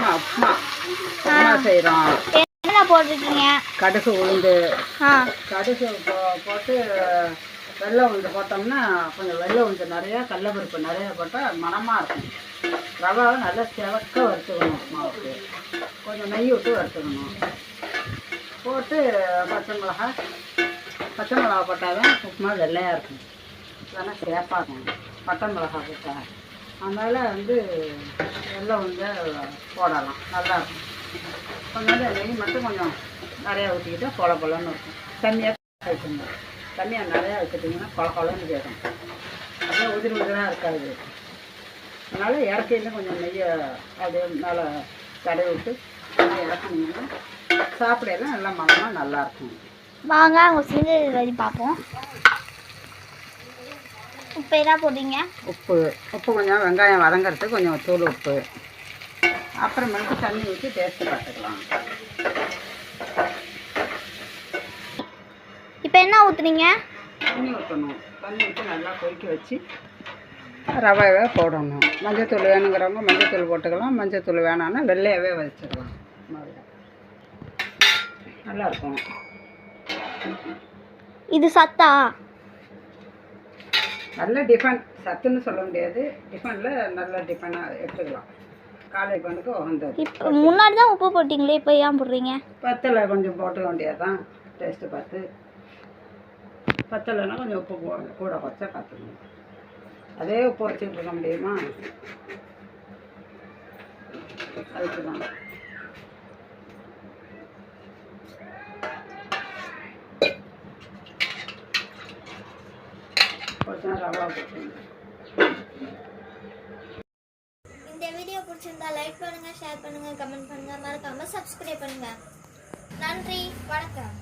உப்புமா உப்புமா உப்புமா செய்கிறோம் என்ன போட்டிருக்கீங்க? கடுகு உளுந்து. கடுகு போ போட்டு வெள்ளை உளுந்து போட்டோம்னா கொஞ்சம் வெள்ளை உளுந்து நிறையா கடலப்பருப்பு நிறையா போட்டால் மணமாக இருக்கும். ரவாவை நல்லா செவக்க வறுத்துக்கணும் உப்புமாவுக்கு கொஞ்சம் நெய் விட்டு வறுத்துக்கணும். போட்டு பச்சை மிளகா பச்சை மிளகா போட்டால் தான் உப்புமா வெள்ளையாக இருக்கும். இல்லைன்னா சேப்பாகும் பட்டை மிளகா போட்டா. அதனால் வந்து வெள்ளை வந்து போடலாம். நல்லாயிருக்கும் கொஞ்சம் நெய் மட்டும் கொஞ்சம் நிறையா ஊற்றிக்கிட்டால் கொல கொலன்னு இருக்கும். தண்ணியாக வச்சுருந்தோம் தண்ணியாக நிறையா வச்சுட்டிங்கன்னா கொல கொலன்னு கேட்கும் அப்படியே உதிரி உதிராக இருக்காது. அதனால் இறக்கையில கொஞ்சம் நெய்யை அப்படியே மேலே தடவி விட்டு அப்படியே இறக்குனீங்கன்னா சாப்பிடையெல்லாம் நல்லா மனமாக நல்லாயிருக்கும் வாங்க அவங்க செஞ்சு பார்ப்போம். இப்போ என்ன போட்டீங்க உப்பு உப்பு கொஞ்சம் வெங்காயம் வதங்கிறதுக்கு கொஞ்சம் தூள் உப்பு. அப்புறமேட்டு தண்ணி ஊற்றி டேஸ்ட்டு பார்த்துக்கலாம் இப்போ என்ன ஊற்றுனீங்க தண்ணி ஊற்றணும் தண்ணி ஊற்றி நல்லா கொதிக்க வச்சு ரவையவே போடணும். மஞ்சத்தூள் வேணுங்கிறவங்க மஞ்சத்தூள் போட்டுக்கலாம். மஞ்சத்தூள் வேணான்னா வெள்ளையாகவே வச்சிடலாம் மாதிரி நல்லாயிருக்கும் இது சத்தா? நல்ல டிஃபன் சத்துன்னு சொல்ல முடியாது. டிஃபனில் நல்ல டிஃபனாக எடுத்துக்கலாம். காலை பண்ணுக்கு உகந்தது இப்போ முன்னாடி தான் உப்பு போட்டிங்களே இப்போ ஏன் போடுறீங்க? பத்தலை கொஞ்சம் போட்டுக்க வேண்டியதுதான். டேஸ்ட்டு பார்த்து. பத்தலைன்னா கொஞ்சம் உப்பு போ கூட வச்சா பார்த்துக்கணும். அதே உப்பு வச்சுட்டு இருக்க முடியுமா? அதுக்கு தான். கொஞ்சம் ரவா இந்த வீடியோ பிடிச்சிருந்தா லைக் பண்ணுங்க ஷேர் பண்ணுங்க கமெண்ட் பண்ணுங்க. மறக்காம சப்ஸ்கிரைப் பண்ணுங்க. நன்றி வணக்கம்.